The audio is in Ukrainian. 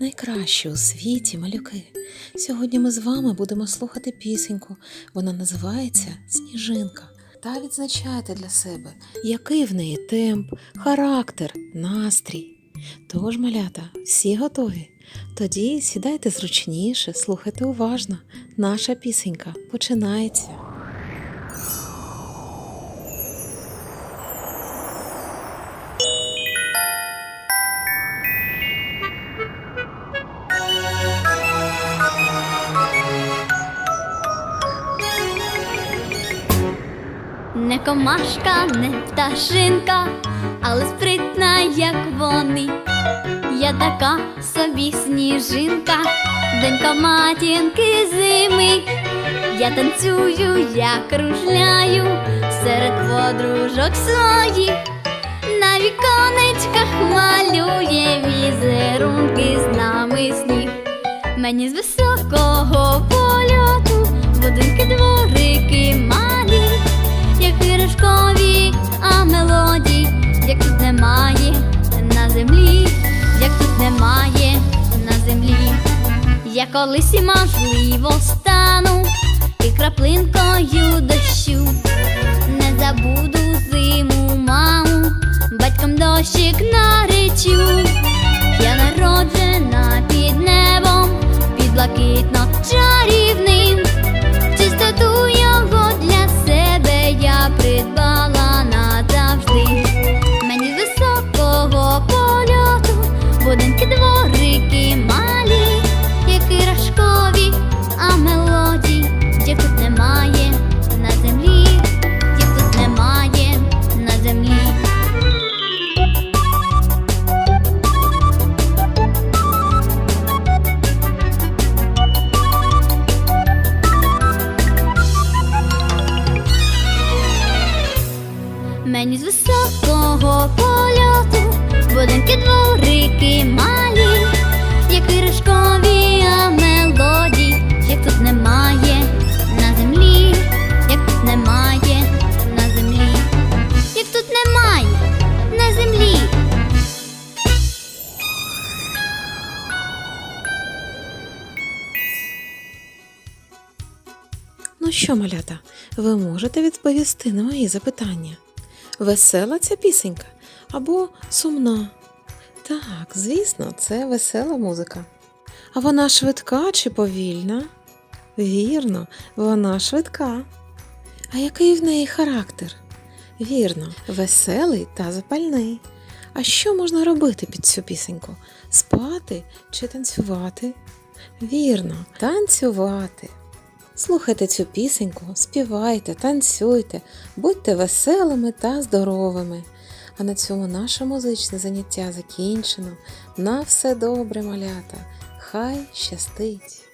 найкращі у світі малюки. Сьогодні ми з вами будемо слухати пісеньку. Вона називається Сніжинка. Та відзначайте для себе, який в неї темп, характер, настрій. Тож, малята, всі готові? Тоді сідайте зручніше, слухайте уважно. Наша пісенька починається. Комашка, не пташинка, але спритна, як вони. Я така собі сніжинка, донька матінки зими. Я танцюю, я кружляю серед подружок своїх, на віконечках малює візерунки з нами сніг. Мені з високого польоту будинки Я колись і можливо стану і краплинкою Мені з високого польоту будинки дворики малі, як іграшкові, а мелодій, як тут немає на землі, як тут немає на землі, як тут немає на землі. Ну що, малята, ви можете відповісти на мої запитання? Весела ця пісенька або сумна? Так, звісно, це весела музика. А вона швидка чи повільна? Вірно, вона швидка. А який в неї характер? Вірно, веселий та запальний. А що можна робити під цю пісеньку? Спати чи танцювати? Вірно, танцювати. Слухайте цю пісеньку, співайте, танцюйте, будьте веселими та здоровими. А на цьому наше музичне заняття закінчено. На все добре, малята. Хай щастить!